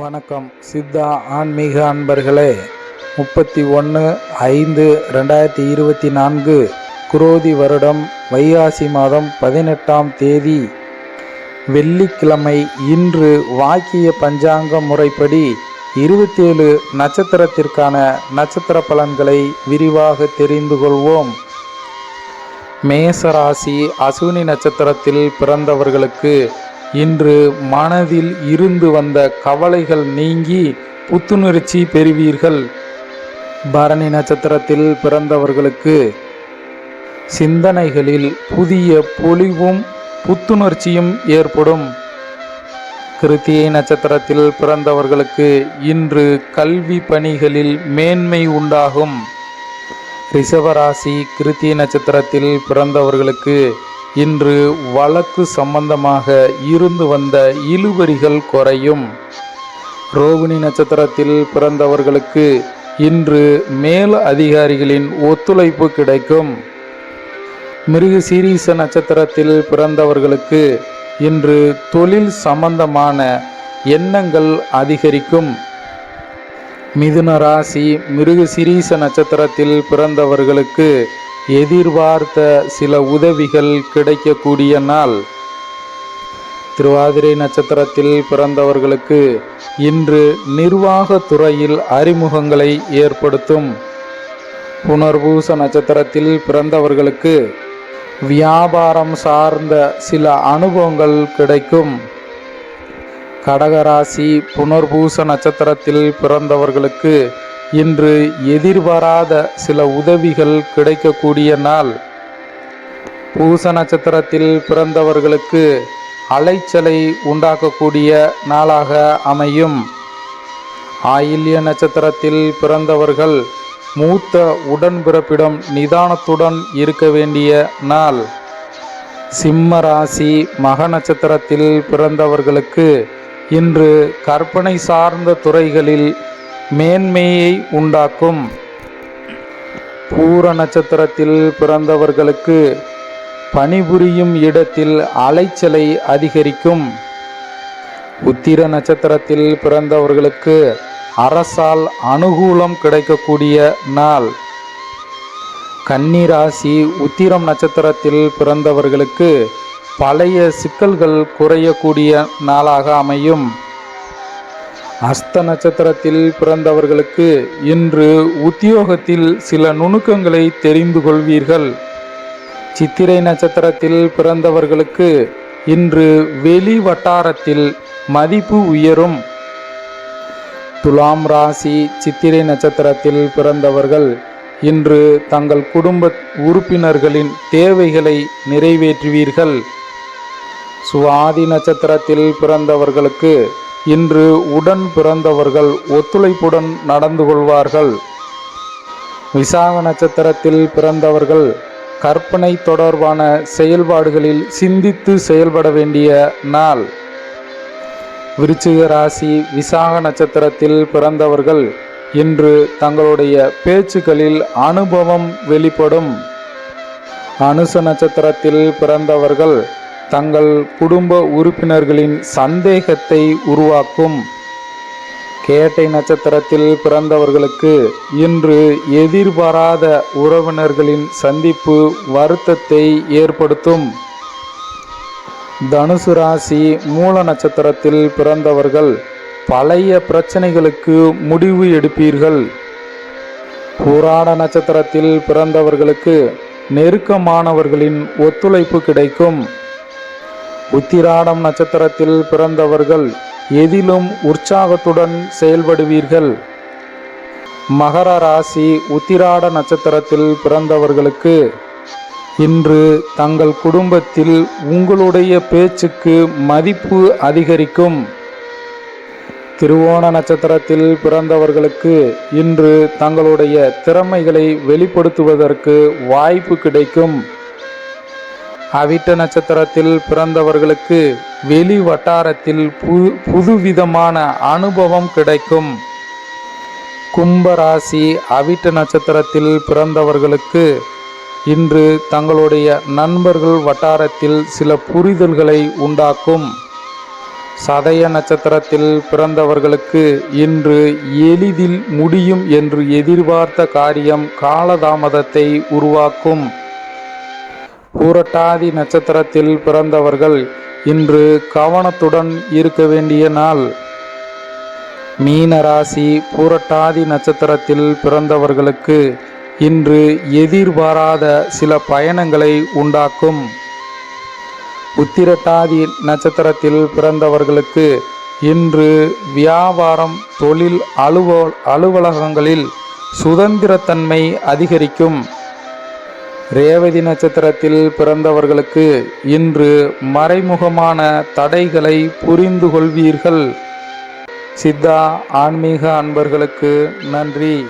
வணக்கம். சித்தா ஆன்மீக அன்பர்களே முப்பத்தி ஒன்று ஐந்து ரெண்டாயிரத்தி இருபத்தி நான்கு குரோதி வருடம் வைகாசி மாதம் பதினெட்டாம் தேதி. வெள்ளிக்கிழமை இன்று வாக்கிய பஞ்சாங்க முறைப்படி இருபத்தேழு நட்சத்திரத்திற்கான நட்சத்திர பலன்களை விரிவாக தெரிந்து கொள்வோம். மேசராசி அசுவினி நட்சத்திரத்தில் பிறந்தவர்களுக்கு இன்று மனதில் இருந்து வந்த கவலைகள் நீங்கி புத்துணர்ச்சி பெறுவீர்கள். பரணி நட்சத்திரத்தில் பிறந்தவர்களுக்கு சிந்தனைகளில் புதிய பொலிவும் புத்துணர்ச்சியும் ஏற்படும். கிருத்திகை நட்சத்திரத்தில் பிறந்தவர்களுக்கு இன்று கல்வி பணிகளில் மேன்மை உண்டாகும். ரிஷபராசி கிருத்திய நட்சத்திரத்தில் பிறந்தவர்களுக்கு இன்று வழக்கு சம்பந்தமாக இருந்து வந்த இழுபறிகள் குறையும். ரோகிணி நட்சத்திரத்தில் பிறந்தவர்களுக்கு இன்று மேல் அதிகாரிகளின் ஒத்துழைப்பு கிடைக்கும். மிருக சீரீச நட்சத்திரத்தில் பிறந்தவர்களுக்கு இன்று தொழில் சம்பந்தமான எண்ணங்கள் அதிகரிக்கும். மிதுன ராசி மிருக சிரீச நட்சத்திரத்தில் பிறந்தவர்களுக்கு எதிர்பார்த்த சில உதவிகள் கிடைக்கக்கூடிய நாள். திருவாதிரை நட்சத்திரத்தில் பிறந்தவர்களுக்கு இன்று நிர்வாக துறையில் அறிமுகங்களை ஏற்படுத்தும். புனர்பூச நட்சத்திரத்தில் பிறந்தவர்களுக்கு வியாபாரம் சார்ந்த சில அனுபவங்கள் கிடைக்கும். கடகராசி புனர்பூச நட்சத்திரத்தில் பிறந்தவர்களுக்கு இன்று எதிர்பாராத சில உதவிகள் கிடைக்கக்கூடிய நாள். பூச நட்சத்திரத்தில் பிறந்தவர்களுக்கு அலைச்சலை உண்டாக்கக்கூடிய நாளாக அமையும். ஆயில்ய நட்சத்திரத்தில் பிறந்தவர்கள் மூத்த உடன்பிறப்பிடம் நிதானத்துடன் இருக்க வேண்டிய நாள். சிம்ம ராசி மக நட்சத்திரத்தில் பிறந்தவர்களுக்கு இன்று கற்பனை சார்ந்த துறைகளில் மேன்மையை உண்டாக்கும். பூர நட்சத்திரத்தில் பிறந்தவர்களுக்கு பணிபுரியும் இடத்தில் அலைச்சலை அதிகரிக்கும். உத்திர நட்சத்திரத்தில் பிறந்தவர்களுக்கு அரசால் அனுகூலம் கிடைக்கக்கூடிய நாள். கன்னிராசி உத்திரம் நட்சத்திரத்தில் பிறந்தவர்களுக்கு பழைய சிக்கல்கள் குறையக்கூடிய நாளாக அமையும். அஸ்த நட்சத்திரத்தில் பிறந்தவர்களுக்கு இன்று உத்தியோகத்தில் சில நுணுக்கங்களை தெரிந்து கொள்வீர்கள். சித்திரை நட்சத்திரத்தில் பிறந்தவர்களுக்கு இன்று வெளி வட்டாரத்தில் மதிப்பு உயரும். துலாம் ராசி சித்திரை நட்சத்திரத்தில் பிறந்தவர்கள் இன்று தங்கள் குடும்ப உறுப்பினர்களின் தேவைகளை நிறைவேற்றுவீர்கள். சுவாதி நட்சத்திரத்தில் பிறந்தவர்களுக்கு இன்று உடன் பிறந்தவர்கள் ஒத்துழைப்புடன் நடந்து கொள்வார்கள். விசாக நட்சத்திரத்தில் பிறந்தவர்கள் கற்பனை தொடர்பான செயல்பாடுகளில் சிந்தித்து செயல்பட வேண்டிய நாள். விருச்சிக ராசி விசாக நட்சத்திரத்தில் பிறந்தவர்கள் இன்று தங்களுடைய பேச்சுக்களில் அனுபவம் வெளிப்படும். அனுச நட்சத்திரத்தில் பிறந்தவர்கள் தங்கள் குடும்ப உறுப்பினர்களின் சந்தேகத்தை உருவாக்கும். கேட்டை நட்சத்திரத்தில் பிறந்தவர்களுக்கு இன்று எதிர்பாராத உறவினர்களின் சந்திப்பு வருத்தத்தை ஏற்படுத்தும். தனுசு ராசி மூல நட்சத்திரத்தில் பிறந்தவர்கள் பழைய பிரச்சனைகளுக்கு முடிவு எடுப்பீர்கள். புராண நட்சத்திரத்தில் பிறந்தவர்களுக்கு நெருக்கமானவர்களின் ஒத்துழைப்பு கிடைக்கும். உத்திராடம் நட்சத்திரத்தில் பிறந்தவர்கள் எதிலும் உற்சாகத்துடன் செயல்படுவீர்கள். மகர ராசி உத்திராட நட்சத்திரத்தில் பிறந்தவர்களுக்கு இன்று தங்கள் குடும்பத்தில் உங்களுடைய பேச்சுக்கு மதிப்பு அதிகரிக்கும். திருவோண நட்சத்திரத்தில் பிறந்தவர்களுக்கு இன்று தங்களுடைய திறமைகளை வெளிப்படுத்துவதற்கு வாய்ப்பு கிடைக்கும். அவிட்ட நட்சத்திரத்தில் பிறந்தவர்களுக்கு வெளி வட்டாரத்தில் புது புதுவிதமான அனுபவம் கிடைக்கும். கும்பராசி அவிட்ட நட்சத்திரத்தில் பிறந்தவர்களுக்கு இன்று தங்களுடைய நண்பர்கள் வட்டாரத்தில் சில புரிதல்களை உண்டாக்கும். சதய நட்சத்திரத்தில் பிறந்தவர்களுக்கு இன்று எளிதில் முடியும் என்று எதிர்பார்த்த காரியம் காலதாமதத்தை உருவாக்கும். பூரட்டாதி நட்சத்திரத்தில் பிறந்தவர்கள் இன்று கவனத்துடன் இருக்க வேண்டிய நாள். மீன ராசி பூரட்டாதி நட்சத்திரத்தில் பிறந்தவர்களுக்கு இன்று எதிர்பாராத சில பயணங்களை உண்டாக்கும். உத்திரட்டாதி நட்சத்திரத்தில் பிறந்தவர்களுக்கு இன்று வியாபாரம் தொழில் அலுவ அலுவலகங்களில் சுதந்திரத்தன்மை அதிகரிக்கும். ரேவதி நட்சத்திரத்தில் பிறந்தவர்களுக்கு இன்று மறைமுகமான தடைகளை புரிந்து கொள்வீர்கள். சித்தா ஆன்மீக அன்பர்களுக்கு நன்றி.